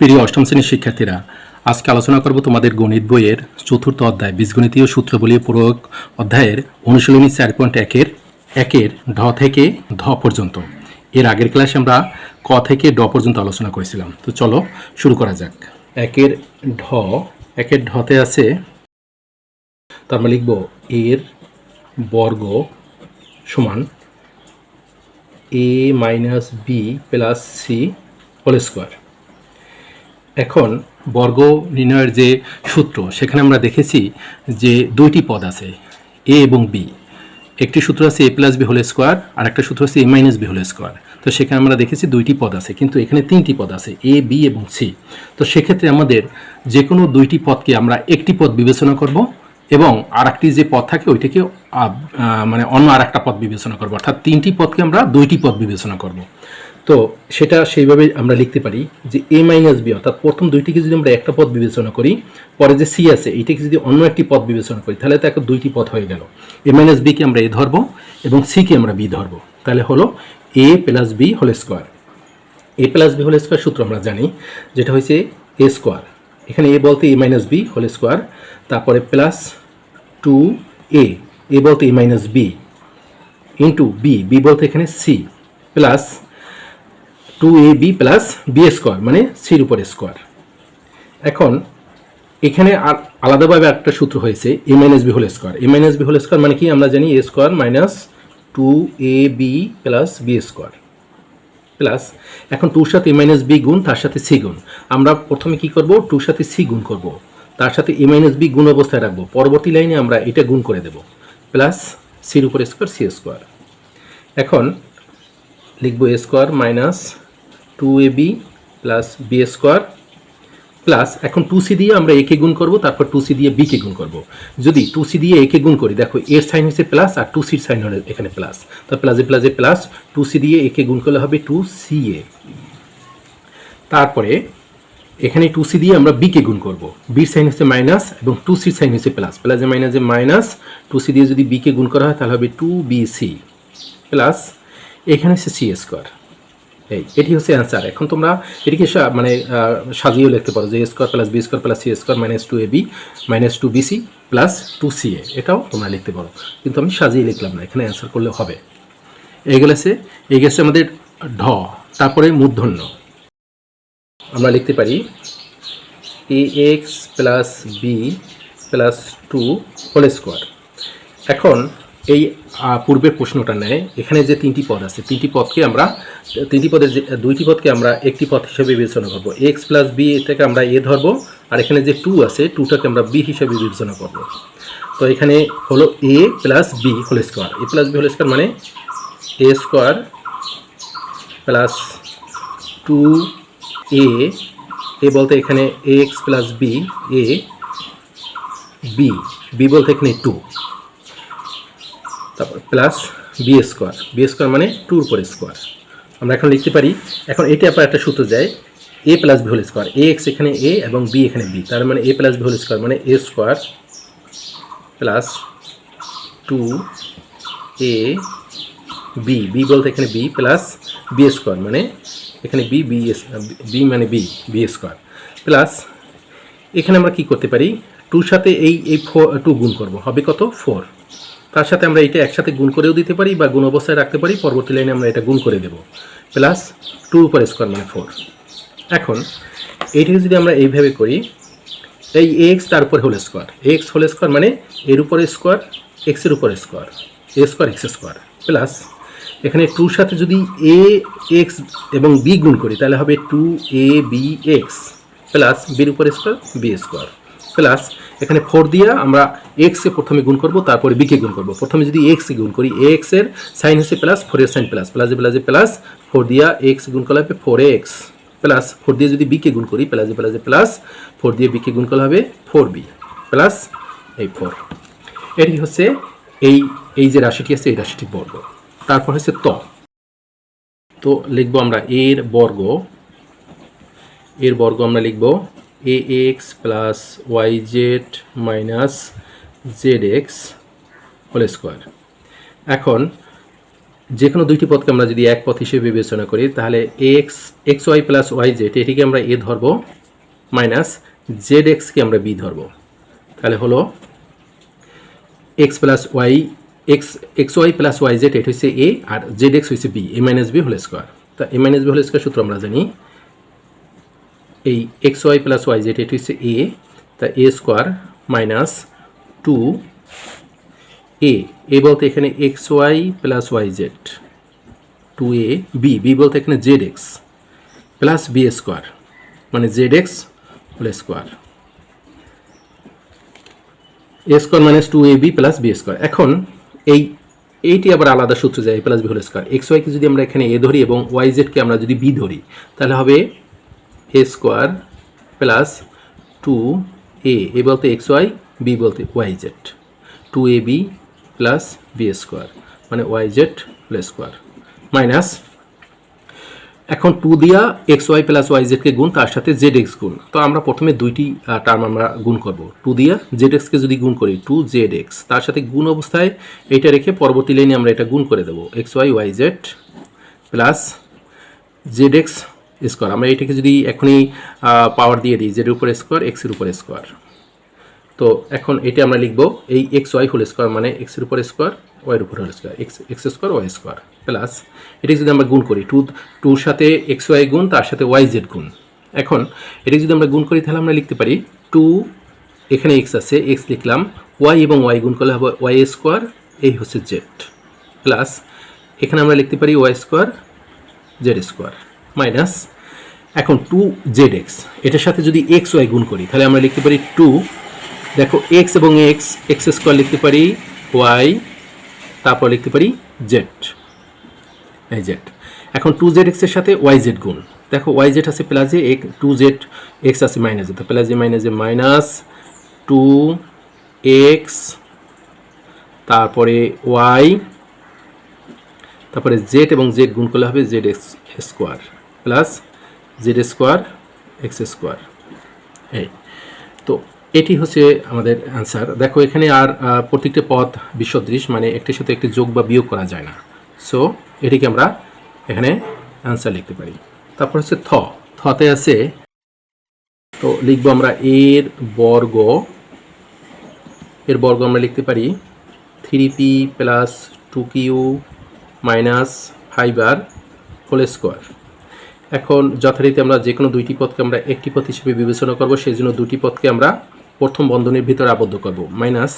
প্রিয় অষ্টম শ্রেণির শিক্ষার্থীরা, আজকে আলোচনা করব তোমাদের গণিত বইয়ের চতুর্থ অধ্যায়, বীজগণিতীয় সূত্রবলীয় প্রয়োগ অধ্যায়ের অনুশীলনী চার পয়েন্ট একের একের ঢ থেকে ধ পর্যন্ত। এর আগের ক্লাসে আমরা ক থেকে ড পর্যন্ত আলোচনা করেছিলাম। তো চলো শুরু করা যাক। একের ঢ, একের ঢতে আছে তার আমরা লিখব এর বর্গ সমান a minus b plus c whole square এখন বর্গ নির্ণয়ের যে সূত্র, সেখানে আমরা দেখেছি যে দুইটি পদ আছে এ এবং বি একটি সূত্র আছে a plus b whole square আর একটা সূত্র আছে a minus b whole square তো সেখানে আমরা দেখেছি দুইটি পদ আছে, কিন্তু এখানে তিনটি পদ আছে এ বি এবং সি তো সেক্ষেত্রে আমাদের যে কোনো দুইটি পদকে আমরা একটি পদ বিবেচনা করব এবং আর একটি যে পদ থাকে ওইটাকে মানে অন্য আর একটা পদ বিবেচনা করব। অর্থাৎ তিনটি পদকে আমরা দুইটি পদ বিবেচনা করব। তো সেটা সেইভাবে আমরা লিখতে পারি যে এ মাইনাস বি অর্থাৎ প্রথম দুইটিকে যদি আমরা একটা পদ বিবেচনা করি, পরে যে সি আছে, এইটাকে যদি অন্য একটি পদ বিবেচনা করি, তাহলে তো একটা দুইটি পদ হয়ে গেল। এ মাইনাস বিকে আমরা এ ধরবো এবং সিকে আমরা বি ধরবো। তাহলে হলো a plus b whole square a plus b whole square সূত্র আমরা জানি, যেটা হয়েছে এ স্কোয়ার এখানে এ বলতে a minus b whole square তারপরে প্লাস টু এ এ বলতে a minus b into b b বলতে এখানে c plus two a b plus b square মানে সির উপর স্কোয়ার এখন, এখানে আর আলাদাভাবে একটা সূত্র হয়েছে a minus b whole square a minus b whole square মানে কি? আমরা জানি a square minus two a b plus b square plus এখন টুর সাথে এ মাইনাস বি গুণ, তার সাথে সি গুণ। আমরা প্রথমে কি করব? টুর সাথে সি গুণ করব। তার সাথে এ মাইনাস বি গুণ অবস্থায় রাখব। পরবর্তী লাইনে আমরা এটা গুণ করে দেব। প্লাস সির উপর স্কোয়ার সি স্কোয়ার এখন, লিখব a square minus two a b plus b square plus এখন টু সি দিয়ে আমরা একে গুণ করব, তারপর টু সি দিয়ে বিকে গুণ করব। যদি টু সি দিয়ে একে গুণ করি, দেখো এর সাইন হচ্ছে প্লাস আর টু সির সাইন হলে এখানে প্লাস তো প্লাসে প্লাসে প্লাস টু সি দিয়ে একে গুণ করলে হবে টু সি এ তারপরে এখানে টু সি দিয়ে আমরা বিকে গুণ করব। বির সাইন হচ্ছে মাইনাস এবং টু সির সাইন হচ্ছে প্লাস প্লাসে মাইনাসে মাইনাস টু সি দিয়ে যদি বিকে গুণ করা হয়, তাহলে হবে টু বি সি প্লাস এখানে হচ্ছে সি স্কোয়ার এই, এটি হচ্ছে অ্যান্সার এখন তোমরা এটিকে মানে সাজিয়েও লিখতে পারো যে square plus b square plus c square minus two a b minus two b c plus two c a এটাও তোমরা লিখতে পারো। কিন্তু আমি সাজিয়ে লিখলাম না, এখানে অ্যান্সার করলে হবে। এই গেছে এই গেছে আমাদের ঢ, তারপরে মূর্ধন্য। আমরা লিখতে পারি a x plus b plus two whole square এখন এই পূর্বের প্রশ্নটা নেয়। এখানে যে তিনটি পদ আছে, তিনটি পদকে আমরা, তিনটি পদের যে, দুইটি পদকে আমরা একটি পদ হিসেবে বিবেচনা করব। এক্স প্লাস বি এটাকে আমরা এ ধরবো, আর এখানে যে টু আছে টুটাকে আমরা বি হিসেবে বিবেচনা করব। তো এখানে হলো a plus b whole square a plus b whole square মানে a square plus two a a বলতে এখানে x plus b a b b বলতে এখানে টু তারপর plus b square b square মানে টুর উপর স্কোয়ার আমরা এখন লিখতে পারি, এখন এটি আবার একটা সূত্র যায় a plus b whole square a x এখানে এ এবং বি এখানে বি তার মানে a plus b whole square মানে a square plus two a b b বলতে এখানে বি প্লাস বি স্কোয়ার মানে এখানে বি বি এস বি মানে বি বি স্কোয়ার প্লাস এখানে আমরা কি করতে পারি টুর সাথে এই এই ফোর টু গুণ করব। হবে কত? ফোর তার সাথে আমরা এটা একসাথে গুণ করেও দিতে পারি বা গুণ অবস্থায় রাখতে পারি, পরবর্তী লাইনে আমরা এটা গুণ করে দেব। প্লাস টু উপর স্কোয়ার মানে ফোর। এখন, এইটাকে যদি আমরা এইভাবে করি, এই এক্স তার উপর whole square x whole square মানে এর উপরে স্কোয়ার এক্সের উপর square a square x square plus এখানে টুর সাথে যদি এ এক্স এবং বি গুণ করি, তাহলে হবে two a b x plus বির উপর স্কোয়ার বি স্কোয়ার প্লাস এখানে ফোর দিয়ে আমরা এক্সে প্রথমে গুণ করব, তারপরে বিকে গুণ করব। প্রথমে যদি এক্সে গুণ করি এক্সের সাইন হচ্ছে প্লাস ফোর ফোরের সাইন প্লাস প্লাসে প্লাসে প্লাস ফোর দিয়া এক্স গুণ করলে হবে ফোর এক্স প্লাস ফোর দিয়ে যদি বিকে গুণ করি প্লাসে প্লাসে প্লাস ফোর দিয়ে বিকে গুণ করলে হবে ফোর বি প্লাস এই ফোর এটি হচ্ছে এই এই যে রাশিটি আছে, এই রাশিটির বর্গ। তারপর হচ্ছে ত। তো লিখব আমরা এর বর্গ এর বর্গ আমরা লিখব a x plus y z minus z x whole square এখন যে কোনো দুইটি পদকে আমরা যদি এক পথ হিসেবে বিবেচনা করি, তাহলে x x y plus y z এটিকে আমরা এ ধরবো মাইনাস জেড এক্সকে আমরা বি ধরবো। তাহলে হলো x plus y x x y plus y z এটা হচ্ছে এ আর জেড এক্স হচ্ছে b a minus b whole square তা a minus b whole square সূত্র আমরা জানি এই x y plus y z এটি হচ্ছে এ তা a square minus two a a বলতে এখানে x y plus y z two a b b বলতে এখানে z x plus b square মানে z x whole square a square minus two a b plus b square এখন এই, এইটি আবার আলাদা সূত্র যায় a plus b whole square x ওয়াইকে যদি আমরা এখানে এ ধরি এবং ওয়াই জেডকে আমরা যদি বি ধরি, তাহলে হবে a square plus two a a বলতে এক্স ওয়াই বি বলতে y z two a b plus b square মানে y z whole square minus এখন টু দিয়া এক্স ওয়াই প্লাস ওয়াই জেডকে গুণ, তার সাথে জেড এক্স গুণ। তো আমরা প্রথমে দুইটি টার্ম আমরা গুণ করব। টু দিয়া জেড এক্সকে যদি গুণ করি টু জেড এক্স তার সাথে গুণ অবস্থায় এইটা রেখে পরবর্তী লাইনে আমরা এটা গুণ করে দেবো। X y y z plus z x square আমরা এটাকে যদি এখনই পাওয়ার দিয়ে দিই জেডের উপর স্কোয়ার এক্সের উপর স্কোয়ার তো এখন এটা আমরা লিখব এই এক্স ওয়াই হোল স্কোয়ার মানে এক্সের উপর স্কোয়ার ওয়াইয়ের উপর whole square x x square y square plus এটা যদি আমরা গুণ করি, টু, টুর সাথে এক্স ওয়াই গুণ, তার সাথে ওয়াই জেড গুণ। এখন এটা যদি আমরা গুণ করি, তাহলে আমরা লিখতে পারি টু, এখানে এক্স আছে এক্স লিখলাম ওয়াই এবং ওয়াই গুণ করলে হবে ওয়াই স্কোয়ার এই হচ্ছে জেড প্লাস এখানে আমরা লিখতে পারি y square z square minus এখন টু জেড এক্স এটার সাথে যদি এক্স ওয়াই গুণ করি, তাহলে আমরা লিখতে পারি টু দেখো এক্স এবং এক্স এক্স স্কোয়ার লিখতে পারি ওয়াই তারপর লিখতে পারি জেড এই জেড এখন টু জেড এক্সের সাথে ওয়াই জেড গুণ। দেখো ওয়াই জেড আছে প্লাসে এক টু জেড এক্স আছে মাইনাসে তো প্লাসে মাইনাসে মাইনাস টু এক্স তারপরে ওয়াই তারপরে জেড এবং জেড গুণ করলে হবে z x square plus z square x square এই। তো এটি হচ্ছে আমাদের অ্যান্সার দেখো, এখানে আর প্রত্যেকটি পথ বিসদৃশ মানে একটির সাথে একটি যোগ বা বিয়োগ করা যায় না। সো এটিকে আমরা এখানে অ্যান্সার লিখতে পারি। তারপর হচ্ছে থ। থতে আছে, তো লিখব আমরা এর বর্গ এর বর্গ আমরা লিখতে পারি three p plus two q minus five r whole square এখন যথারীতি আমরা যে কোনো দুইটি পদকে আমরা একটি পথ হিসেবে বিবেচনা করব সেই জন্য দুটি পদকে আমরা প্রথম বন্ধনীর ভিতরে আবদ্ধ করব। মাইনাস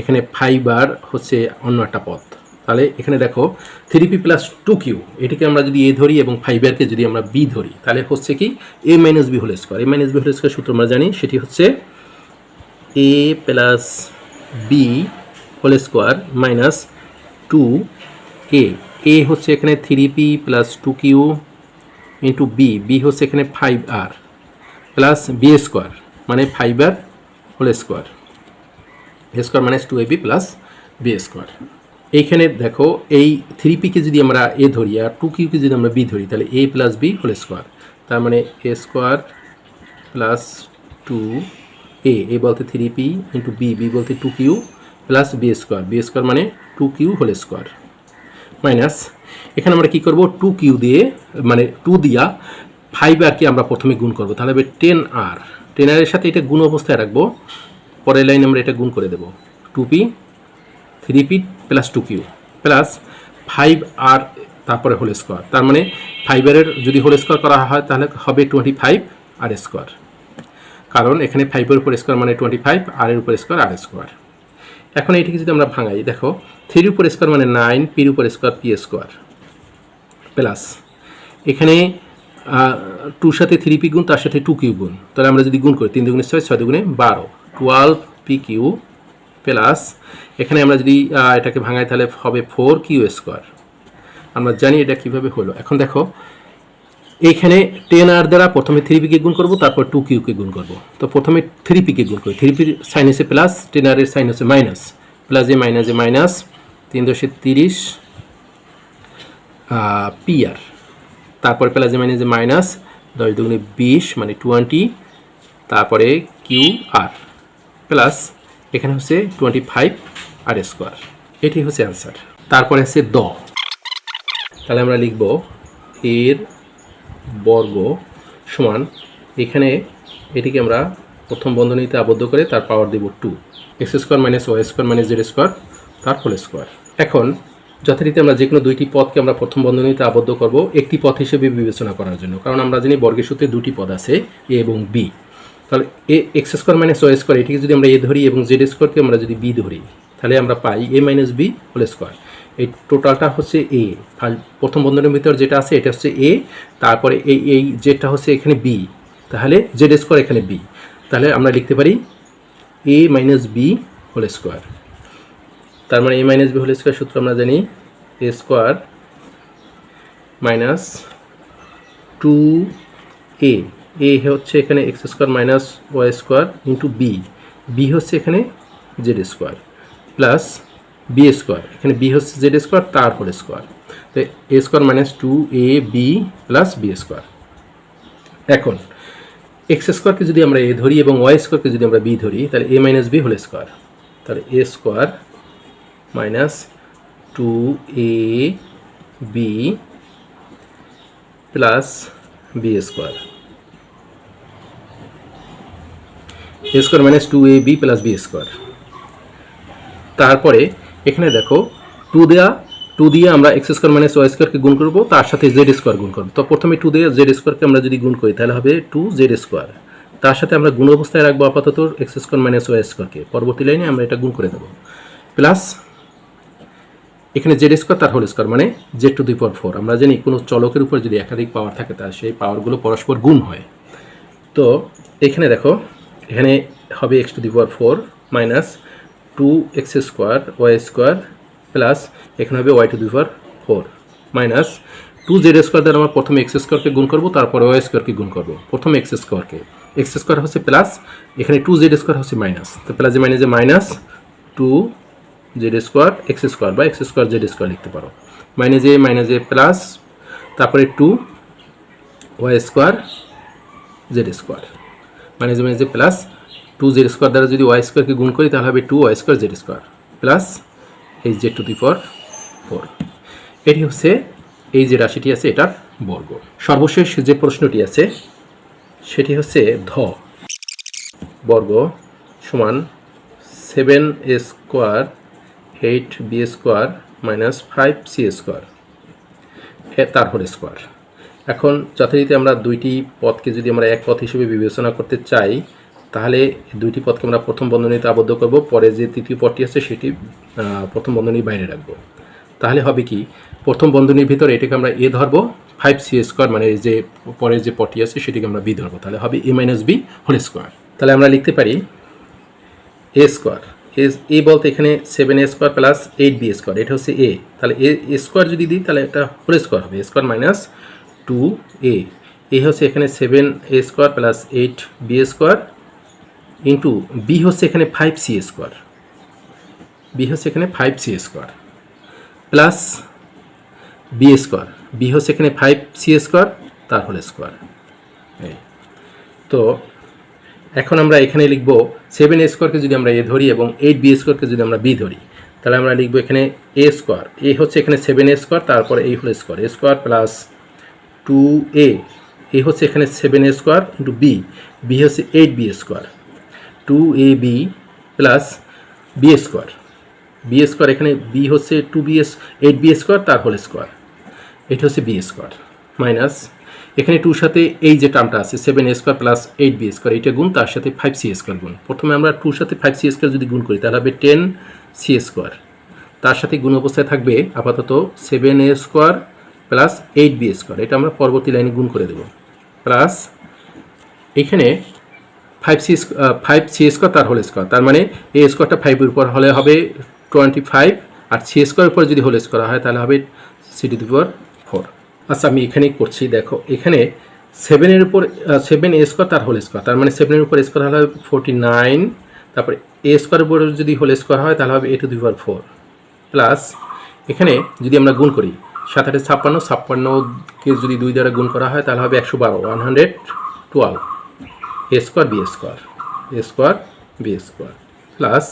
এখানে ফাইবার হচ্ছে অন্য একটা পথ তাহলে এখানে দেখো three p plus two q, এটিকে আমরা যদি এ ধরি এবং ফাইবারকে যদি আমরা বি ধরি, তাহলে হচ্ছে কি a minus b whole square. A minus b whole square সূত্র আমরা জানি, সেটি হচ্ছে a plus b whole square minus two a a হচ্ছে এখানে three p plus two q into b b হচ্ছে এখানে five r plus b square মানে five r whole square square minus two a b plus b square এইখানে দেখো, এই three পিকে যদি আমরা এ ধরি আর টু কিউকে যদি আমরা বি ধরি, তাহলে a plus b whole square তার মানে a square plus two a a বলতে three p into b b বলতে two q plus b square b square মানে two q whole square minus এখানে আমরা কি করব? টু কিউ দিয়ে মানে টু দিয়া ফাইভ আরকে আমরা প্রথমে গুণ করব। তাহলে হবে টেন আর টেন আরের সাথে এটা গুণ অবস্থায় রাখব। পরের লাইনে আমরা এটা গুণ করে দেবো। Two p three p plus two q plus five r তারপরে হোল স্কোয়ার তার মানে ফাইভের যদি হোল স্কোয়ার করা হয়, তাহলে হবে টোয়েন্টি ফাইভ আর স্কোয়ার কারণ এখানে ফাইভের উপর স্কোয়ার মানে টোয়েন্টি ফাইভ আর এর উপর স্কোয়ার আর স্কোয়ার এখন এটিকে যদি আমরা ভাঙাই, দেখো থ্রির উপর স্কোয়ার মানে নাইন পির উপর স্কোয়ার, পি স্কোয়ার, প্লাস। এখানে টুর সাথে থ্রি পি গুণ, তার সাথে টু কিউ গুণ। তাহলে আমরা যদি গুণ করি, তিন দুগুণে ছয় ছয় দুগুণে বারো। টুয়েলভ পি কিউ প্লাস, এখানে আমরা যদি এটাকে ভাঙাই, তাহলে হবে ফোর কিউ স্কোয়ার। আমরা জানি এটা কীভাবে হলো। এখন দেখো, এইখানে টেন আর দ্বারা প্রথমে থ্রি পিকে গুণ করব, তারপর টু কিউকে গুণ করব। তো প্রথমে থ্রি পিকে গুণ করি। থ্রি পির সাইন হচ্ছে প্লাস, টেন আর এর সাইন হচ্ছে minus. Plus a minus a minus তিন দশে তিরিশ পি আর তারপরে এ মাইনাস এ মাইনাস দশ দুগুণে বিশ মানে টোয়েন্টি তারপরে কিউ আর প্লাস এখানে হচ্ছে টোয়েন্টি ফাইভ আর স্কোয়ার এটি হচ্ছে অ্যান্সার তারপরে আছে দ। তাহলে আমরা লিখব এর বর্গ সমান, এখানে এটিকে আমরা প্রথম বন্ধনীতে আবদ্ধ করে তার পাওয়ার দেব two x square minus y square minus z square তার হোল স্কোয়ার এখন যথারীতি আমরা যে কোনো দুইটি পদকে আমরা প্রথম বন্ধনীতে আবদ্ধ করব, একটি পথ হিসেবে বিবেচনা করার জন্য। কারণ আমরা জানি বর্গের সূত্রে দুটি পদ আছে, এ এবং বি। তাহলে a x square minus y square, এটিকে যদি আমরা এ ধরি এবং জেড স্কোয়ারকে আমরা যদি বি ধরি, তাহলে আমরা পাই a minus b whole square. এই টোটালটা হচ্ছে এ। প্রথম বন্ধনের ভিতর যেটা আছে, এটা হচ্ছে এ, তারপরে এই এই যেটা হচ্ছে এখানে বি। তাহলে জেড স্কোয়ার এখানে বি। তাহলে আমরা লিখতে পারি a minus b whole square. তার মানে a minus b whole square সূত্র আমরা জানি a square minus two a a হচ্ছে এখানে x square minus y square into b b হচ্ছে এখানে z square plus b square এখানে বি হচ্ছে জেড স্কোয়ার তার হোল স্কোয়ার তো a square minus two a b plus b square এখন x স্কোয়ারকে যদি আমরা এ ধরি এবং ওয়াই স্কোয়ারকে যদি আমরা বি ধরি, তাহলে a minus b whole square তাহলে a square minus two a b plus b square a square minus two a b plus b square তারপরে এখানে দেখো টু দেওয়া টু দিয়ে আমরা এক্স স্কোয়ার মাইনাস ওয়াই স্কোয়ারকে গুণ করব, তার সাথে জেড স্কোয়ার গুণ করব। তো প্রথমে টু দিয়ে জেড স্কোয়ারকে আমরা যদি গুণ করি, তাহলে হবে টু জেড স্কোয়ার তার সাথে আমরা গুণ অবস্থায় রাখব আপাতত এক্স স্কোয়ার মাইনাস ওয়াই স্কোয়ারকে পরবর্তী লাইনে আমরা এটা গুণ করে দেবো। প্লাস এখানে জেড স্কোয়ার তার হোল স্কোয়ার মানে z to the power four আমরা জানি কোনো চলকের উপর যদি একাধিক পাওয়ার থাকে তার সেই পাওয়ারগুলো পরস্পর গুণ হয়। তো এখানে দেখো, এখানে হবে x to the power four minus two x square y square plus এখানে হবে y to the power four minus two z square দ্বারা আমরা প্রথমে এক্স স্কোয়ারকে গুণ করব, তারপরে ওয়াই স্কোয়ারকে গুণ করব। প্রথমে এক্স স্কোয়ারকে এক্স স্কোয়ার হচ্ছে প্লাস এখানে টু জেড স্কোয়ার হচ্ছে মাইনাস তো প্লাসে মাইনাসে minus two z square x square বা এক্স স্কোয়ার জেড স্কোয়ার লিখতে পারো। Minus a minus a plus তারপরে two y square z square minus minus a plus two z square দ্বারা যদি ওয়াই স্কোয়ারকে গুণ করি, তাহলে হবে two y square z square plus এই z to the four four এটি হচ্ছে এই যে রাশিটি আছে, এটার বর্গ। সর্বশেষ যে প্রশ্নটি আছে, সেটি হচ্ছে ধ। বর্গ সমান seven square eight b square minus five c square তার হোল স্কোয়ার। এখন যথারীতি আমরা দুইটি পদকে যদি আমরা এক পথ হিসেবে বিবেচনা করতে চাই, তাহলে দুইটি পদকে আমরা প্রথম বন্ধনীতে আবদ্ধ করব, পরে যে তৃতীয় পদটি আছে সেটি প্রথম বন্ধনীর বাইরে রাখব। তাহলে হবে কি, প্রথম বন্ধনীর ভিতর এটাকে আমরা এ ধরবো, ফাইভ সি স্কোয়ার মানে যে পরের যে পটি আছে সেটিকে আমরা বি ধরবো। তাহলে হবে a minus b whole square. তাহলে আমরা লিখতে পারি এ স্কোয়ার এ বলতে এখানে seven a square plus eight b square এটা হচ্ছে এ তাহলে এ স্কোয়ার যদি দিই, তাহলে এটা হোল স্কোয়ার হবে square minus two a a হচ্ছে এখানে seven a square plus eight b square into b হচ্ছে এখানে ফাইভ সি স্কোয়ার বি হচ্ছে এখানে five c square plus b square b হচ্ছে এখানে ফাইভ সি স্কোয়ার তার হোল স্কোয়ার এই। তো এখন আমরা এখানে লিখব সেভেন এ স্কোয়ারকে যদি আমরা এ ধরি এবং এইট বি স্কোয়ারকে যদি আমরা বি ধরি, তাহলে আমরা লিখব এখানে এ স্কোয়ার এ হচ্ছে এখানে সেভেন এ স্কোয়ার তারপরে এই হলো square a square plus two a a হচ্ছে এখানে seven a square into b b হচ্ছে eight b square two a b plus b square b square এখানে বি হচ্ছে two b s eight b square তার whole square এটা হচ্ছে B square minus এখানে টুর সাথে এই যে টার্মটা আছে seven square plus eight b square এইটা গুণ, তার সাথে ফাইভ সি স্কোয়ার গুণ। প্রথমে আমরা টুর সাথে ফাইভ সি স্কোয়ার যদি গুণ করি, তাহলে হবে টেন সি স্কোয়ার তার সাথে গুণ অবস্থায় থাকবে আপাতত seven a square plus eight b square এটা আমরা পরবর্তী লাইনে গুণ করে দেব। প্লাস এখানে five c five c square তার হোল স্কোয়ার তার মানে এ স্কোয়ারটা ফাইভের উপর হলে হবে টোয়েন্টি ফাইভ আর সি স্কোয়ার উপর যদি হোল স্কোয়ার হয়, তাহলে হবে সি টু আচ্ছা আমি এখানেই করছি, দেখো। এখানে সেভেনের উপর সেভেন এ স্কোয়ার তার হোল স্কোয়ার তার মানে সেভেনের উপর স্কোয়ার হলে হবে ফোরটি নাইন তারপরে এ স্কোয়ার উপর যদি হোল স্কোয়ার হয়, তাহলে হবে a to the power four plus এখানে যদি আমরা গুণ করি, সাত আটে ছাপ্পান্ন ছাপ্পান্নকে যদি দুই দ্বারা গুণ করা হয়, তাহলে হবে একশো বারো one hundred twelve a square b square a square b square plus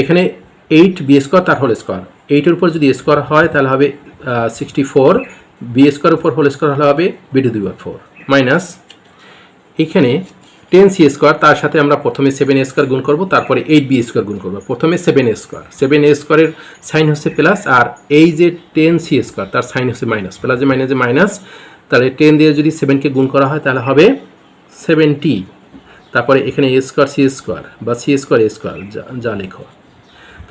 এখানে এইট বি স্কোয়ার তার হোল স্কোয়ার এইটের উপর যদি স্কোয়ার হয়, তাহলে হবে সিক্সটি ফোর বি স্কোয়ার উপর হোল স্কোয়ার হলে হবে বি টু দুই ফোর মাইনাস এখানে টেন সি স্কোয়ার তার সাথে আমরা প্রথমে সেভেন এ স্কোয়ার গুণ করব, তারপরে এইট বি স্কোয়ার গুণ করব। প্রথমে seven a square seven a স্কোয়ারের সাইন হচ্ছে প্লাস আর এই যে টেন সি স্কোয়ার তার সাইন হচ্ছে মাইনাস প্লাসে মাইনাসে মাইনাস তাহলে টেন দিয়ে যদি সেভেনকে গুণ করা হয়, তাহলে হবে সেভেন্টি তারপরে এখানে এ স্কোয়ার সি স্কোয়ার বা সি স্কোয়ার এ স্কোয়ার যা লেখো।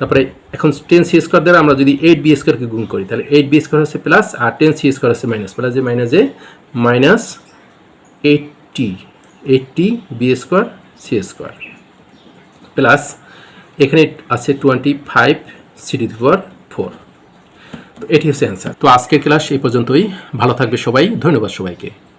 তারপরে এখন টেন সি স্কোয়ার দ্বারা আমরা যদি এইট বি স্কোয়ারকে গুণ করি, তাহলে এইট বি স্কোয়ার হচ্ছে প্লাস আর টেন সি স্কোয়ার হচ্ছে মাইনাস প্লাস যে মাইনাস মাইনাসে minus eighty eighty b square c square plus এখানে আছে twenty five c sixty four four তো এটি হচ্ছে অ্যান্সার তো আজকের ক্লাস এই পর্যন্তই। ভালো থাকবে সবাই। ধন্যবাদ সবাইকে।